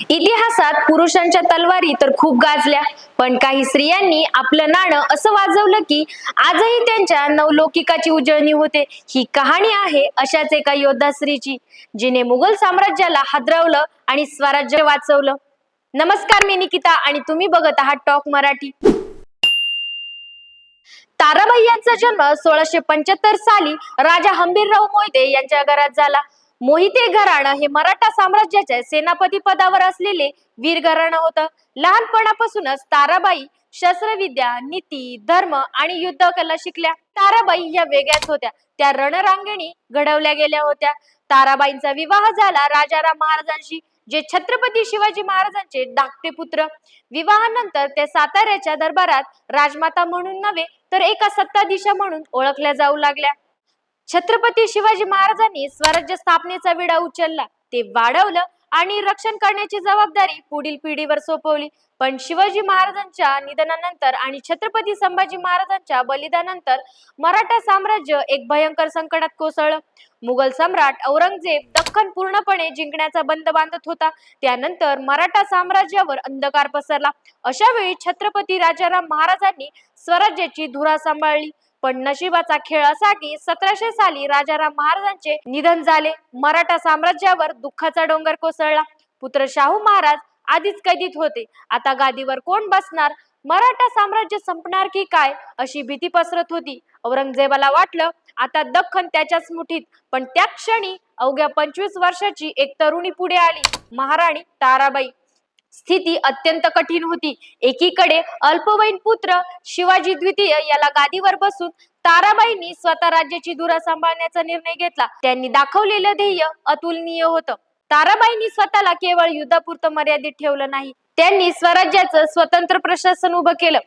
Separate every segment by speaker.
Speaker 1: इतिहासात पुरुषांच्या तलवारी तर खूप गाजल्या पण काही स्त्रियांनी आपलं नाणं असं वाजवलं की आजही त्यांच्या नवलौकिकाची उजळणी होते. ही कहाणी आहे अशाच एका योद्धा स्त्रीची जिने मुघल साम्राज्याला हादरवलं आणि स्वराज्य वाचवलं. नमस्कार मी निकिता आणि तुम्ही बघत आहात टॉक मराठी. ताराबाई यांचा जन्म सोळाशे पंच्याहत्तर साली राजा हंबीरराव मोहिते यांच्या घरात झाला. मोहिते घराणं हे मराठा साम्राज्याच्या सेनापती पदावर असलेले वीर घराणं होतं. लहानपणापासूनच ताराबाई शस्त्रविद्या नीती धर्म आणि युद्ध कला शिकल्या. ताराबाई या वेगळ्याच होत्या. त्या रणरांगणी घडवल्या गेल्या होत्या. ताराबाईंचा विवाह झाला राजाराम महाराजांशी जे छत्रपती शिवाजी महाराजांचे धाकटे पुत्र. विवाहानंतर त्या साताऱ्याच्या दरबारात राजमाता म्हणून नव्हे तर एका सत्ताधीशा म्हणून ओळखल्या जाऊ लागल्या. छत्रपती शिवाजी महाराजांनी स्वराज्य स्थापनेचा विडा उचलला. ते वाढवलं आणि रक्षण करण्याची जबाबदारी पुढील पिढीवर सोपवली. पण शिवाजी महाराजांच्या निधनानंतर आणि छत्रपती संभाजी महाराजांच्या बलिदानानंतर मराठा साम्राज्य एक भयंकर संकटात कोसळलं. मुघल सम्राट औरंगजेब दख्खन पूर्णपणे जिंकण्याचा बंद बांधत होता. त्यानंतर मराठा साम्राज्यावर अंधकार पसरला. अशा वेळी छत्रपती राजाराम महाराजांनी स्वराज्याची धुरा सांभाळली. पण नशिबाचा खेळ असा की सतराशे साली राजाराम महाराजांचे निधन झाले. मराठा साम्राज्यावर दुःखाचा डोंगर कोसळला. पुत्र शाहू महाराज आधीच कैदीत होते. आता गादीवर कोण बसणार? मराठा साम्राज्य संपणार की काय? अशी भीती पसरत होती. औरंगजेबाला वाटलं आता दख्खन त्याच्याच मुठीत. पण त्या क्षणी अवघ्या पंचवीस वर्षाची एक तरुणी पुढे आली. महाराणी ताराबाई. स्थिती अत्यंत कठीण होती. एकीकडे अल्पवयीन पुत्र शिवाजी द्वितीय याला गादीवर बसून ताराबाईंनी स्वतः राज्याची धुरा सांभाळण्याचा निर्णय घेतला. त्यांनी दाखवलेलं ध्येय अतुलनीय होतं. ताराबाईंनी स्वतःला केवळ युद्धापुरतं मर्यादित ठेवलं नाही त्यांनी स्वराज्याचं स्वतंत्र प्रशासन उभं केलं.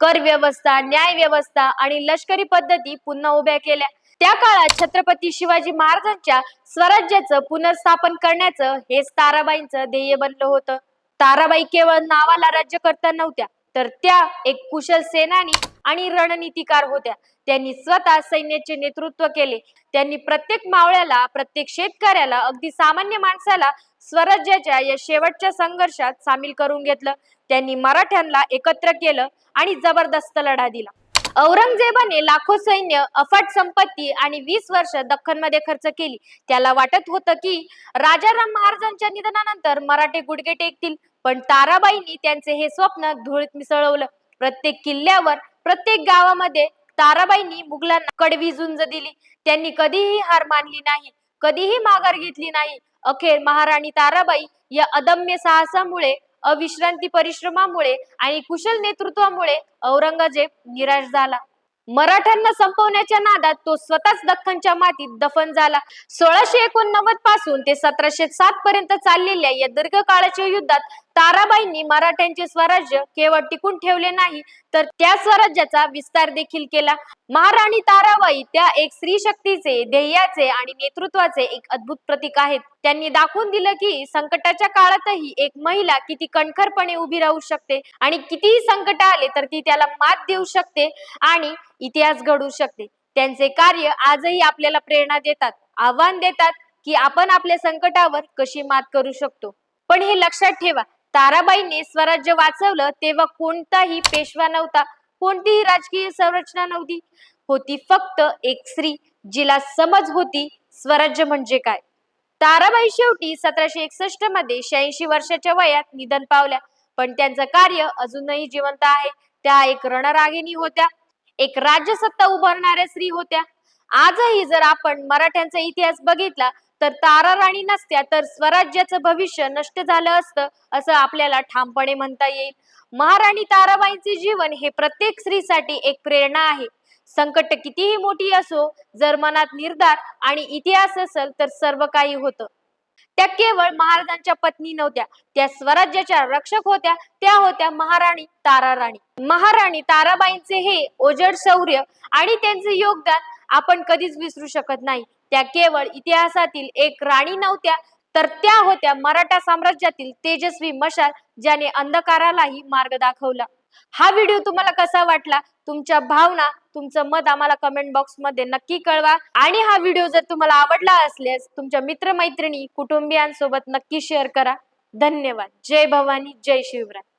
Speaker 1: कर व्यवस्था न्याय व्यवस्था आणि लष्करी पद्धती पुन्हा उभ्या केल्या. त्या काळात छत्रपती शिवाजी महाराजांच्या स्वराज्याचं पुनर्स्थापन करण्याचं हेच ताराबाईंचं ध्येय बनलं होतं. ताराबाई केवळ नावाला राज्यकर्ता नव्हत्या तर त्या एक कुशल सेनानी आणि रणनीतिकार होत्या. त्यांनी स्वतः सैन्याचे नेतृत्व केले. त्यांनी प्रत्येक मावळ्याला प्रत्येक शेतकऱ्याला अगदी सामान्य माणसाला स्वराज्याच्या या शेवटच्या संघर्षात सामील करून घेतलं. त्यांनी मराठ्यांना एकत्र केलं आणि जबरदस्त लढा दिला. औरंगजेबाने लाखो सैन्य अफाट संपत्ती आणि वीस वर्ष दख्खनमध्ये खर्च केली. त्याला वाटत होतं की राजाराम महाराजांच्या निधनानंतर मराठे गुडघे टेकतील पण ताराबाईंनी त्यांचे हे स्वप्न धुळीत मिसळवलं. प्रत्येक किल्ल्यावर प्रत्येक गावामध्ये ताराबाईंनी मुघलांना कडवी झुंज दिली. त्यांनी कधीही हार मानली नाही कधीही माघार घेतली नाही. अखेर महाराणी ताराबाई या अदम्य साहसामुळे अविश्रांती परिश्रमामुळे आणि कुशल नेतृत्वामुळे औरंगजेब निराश झाला. मराठ्यांना संपवण्याच्या नादात तो स्वतःच दख्खनच्या मातीत दफन झाला. सोळाशे एकोणनव्वदपासून ते सतराशे सात पर्यंत चाललेल्या या दीर्घकाळाच्या युद्धात ताराबाईंनी मराठ्यांचे स्वराज्य केवळ टिकून ठेवले नाही तर त्या स्वराज्याचा विस्तार देखील केला. महाराणी ताराबाई त्या एक स्त्री शक्तीचे ध्येयाचे आणि नेतृत्वाचे एक अद्भुत प्रतीक आहेत. त्यांनी दाखवून दिलं की संकटाच्या काळातही एक महिला किती कणखरपणे उभी राहू शकते आणि कितीही संकट आले तर ती त्याला मात देऊ शकते आणि इतिहास घडवू शकते. त्यांचे कार्य आजही आपल्याला प्रेरणा देतात. आव्हान देतात की आपण आपल्या संकटावर कशी मात करू शकतो. पण हे लक्षात ठेवा ताराबाईंनी स्वराज्य वाचवलं तेव्हा कोणताही पेशवा नव्हता. कोणतीही राजकीय संरचना नव्हती. होती फक्त एक स्त्री जिला समज होती स्वराज्य म्हणजे काय. ताराबाई शेवटी सतराशे एकसष्टमध्ये शहाऐंशी वर्षाच्या वयात निधन पावल्या. पण त्यांचं कार्य अजूनही जिवंत आहे. त्या एक रणरागिणी होत्या. एक राज्यसत्ता उभारणाऱ्या स्त्री होत्या. आजही जर आपण मराठ्यांचा इतिहास बघितला तर तारा राणी नसत्या तर स्वराज्याचं भविष्य नष्ट झालं असतं असं आपल्याला ठामपणे म्हणता येईल. महाराणी ताराबाईंचे जीवन हे प्रत्येक स्त्रीसाठी एक प्रेरणा आहे. संकट कितीही मोठी असो जर मनात निर्धार आणि इतिहास असेल तर सर्व काही होतं. त्या केवळ महाराजांच्या पत्नी नव्हत्या त्या स्वराज्याच्या रक्षक होत्या त्या होत्या महाराणी ताराराणी. महाराणी ताराबाईंचे हे ओजड शौर्य आणि त्यांचे योगदान आपण कधीच विसरू शकत नाही. त्या केवळ इतिहासातील एक राणी नव्हत्या तर त्या होत्या मराठा साम्राज्यातील तेजस्वी मशाल ज्याने अंधकारालाही मार्ग दाखवला. हा व्हिडिओ तुम्हाला कसा वाटला? तुमच्या भावना तुमचं मत आम्हाला कमेंट बॉक्समध्ये नक्की कळवा. आणि हा व्हिडिओ जर तुम्हाला आवडला असल्यास तुमच्या मित्रमैत्रिणी कुटुंबियांसोबत नक्की शेअर करा. धन्यवाद. जय भवानी जय शिवराय.